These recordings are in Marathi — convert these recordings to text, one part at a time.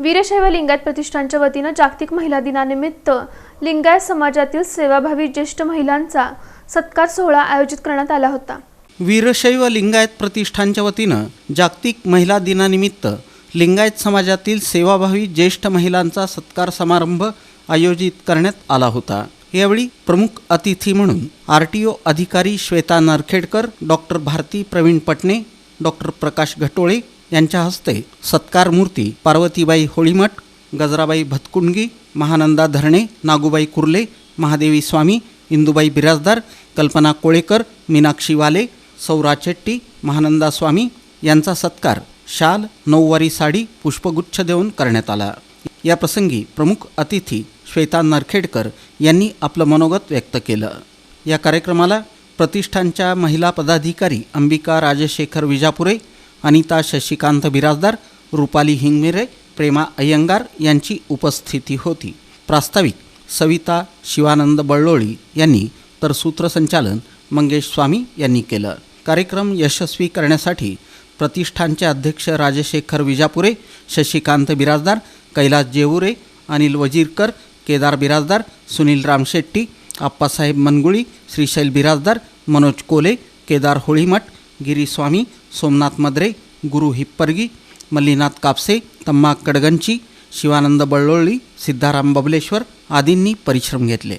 वीरशैव लिंगायत प्रतिष्ठानच्या वतीनं जागतिक महिला दिनानिमित्त लिंगायत समाजातील सेवाभावी ज्येष्ठ महिलांचा सत्कार सोहळा आयोजित करण्यात आला होता. वीरशैव लिंगायत प्रतिष्ठानच्या वतीनं जागतिक महिला दिनानिमित्त लिंगायत समाजातील सेवाभावी ज्येष्ठ महिलांचा सत्कार समारंभ आयोजित करण्यात आला होता. यावेळी प्रमुख अतिथी म्हणून आर टी ओ अधिकारी श्वेता नरखेडकर डॉक्टर भारती प्रवीण पटणे डॉक्टर प्रकाश घटोळे यांच्या हस्ते सत्कार मूर्ती पार्वतीबाई होळीमठ गजराबाई भतकुंडगी महानंदा धरणे नागूबाई कुर्ले महादेवी स्वामी इंदुबाई बिराजदार कल्पना कोळेकर मीनाक्षी वाले सौरा चेट्टी महानंदा स्वामी यांचा सत्कार शाल नऊवारी साडी पुष्पगुच्छ देऊन करण्यात आला. या प्रसंगी प्रमुख अतिथी श्वेता नरखेडकर यांनी आपलं मनोगत व्यक्त केलं. या कार्यक्रमाला प्रतिष्ठानच्या महिला पदाधिकारी अंबिका राजशेखर विजापुरे अनिता शशिकांत बिराजदार रुपाली हिंगमिरे प्रेमा अय्यंगार यांची उपस्थिती होती. प्रास्ताविक सविता शिवानंद बळ्ळोळी यांनी तर सूत्रसंचालन मंगेश स्वामी यांनी केलं. कार्यक्रम यशस्वी करण्यासाठी प्रतिष्ठानचे अध्यक्ष राजशेखर विजापुरे शशिकांत बिराजदार कैलास जेवुरे अनिल वजीरकर केदार बिराजदार सुनील रामशेट्टी आप्पासाहेब मनगुळी श्रीशैल बिराजदार मनोज कोले केदार होळीमठ गिरीस्वामी सोमनाथ मद्रे गुरु हिप्परगी मल्लीनाथ कापसे तम्मा कडगंची शिवानंद बळ्ळोळी सिद्धाराम बबलेश्वर आदींनी परिश्रम घेतले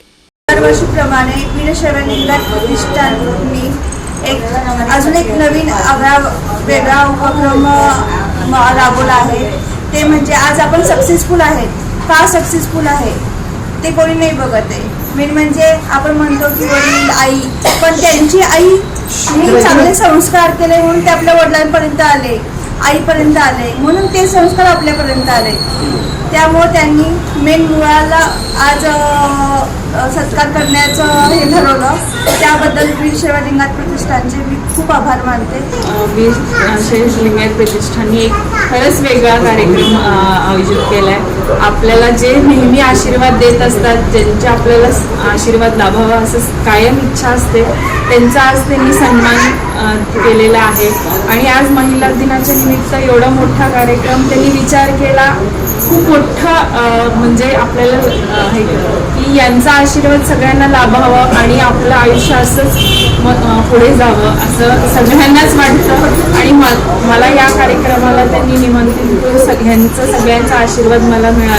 दरवर्षीप्रमाणे वीरशैव प्रतिष्ठाननी एक अजून एक नवीन आगळा वेगळा उपक्रम राबवला आहे ते म्हणजे आज आपण सक्सेसफुल आहेत. का सक्सेसफुल आहे? ते कोणी नाही बघत आहे. मेन म्हणजे आपण म्हणतो की वडील आई पण त्यांची आई मी चांगले संस्कार केले म्हणून ते आपल्या वडिलांपर्यंत आले आईपर्यंत आले म्हणून ते संस्कार आपल्यापर्यंत आले. त्यामुळे त्यांनी मेन मुळाला आज सत्कार करण्याचं हे ठरवलं. त्याबद्दल वीर सेवा लिंगात प्रतिष्ठानचे मी खूप आभार मानते. वीर शेष लिंगायत प्रतिष्ठानने एक खरंच वेगळा कार्यक्रम आयोजित केला आहे आपल्याला जे नेहमी आशीर्वाद देत असतात ज्यांचे आपल्याला आशीर्वाद लाभावा असं कायम इच्छा असते त्यांचा आज त्यांनी सन्मान केलेला आहे. आणि आज महिला दिनाच्या निमित्त एवढा मोठा कार्यक्रम त्यांनी विचार केला. खूप मोठा म्हणजे आपल्याला हे यांचा आशीर्वाद सगळ्यांना लाभावा आणि आपलं आयुष्य असंच पुढे जावं असं सगळ्यांनाच वाटतं. आणि मला या कार्यक्रमाला त्यांनी निमंत्रित करून सगळ्यांचं सगळ्यांचा आशीर्वाद मला मिळाला.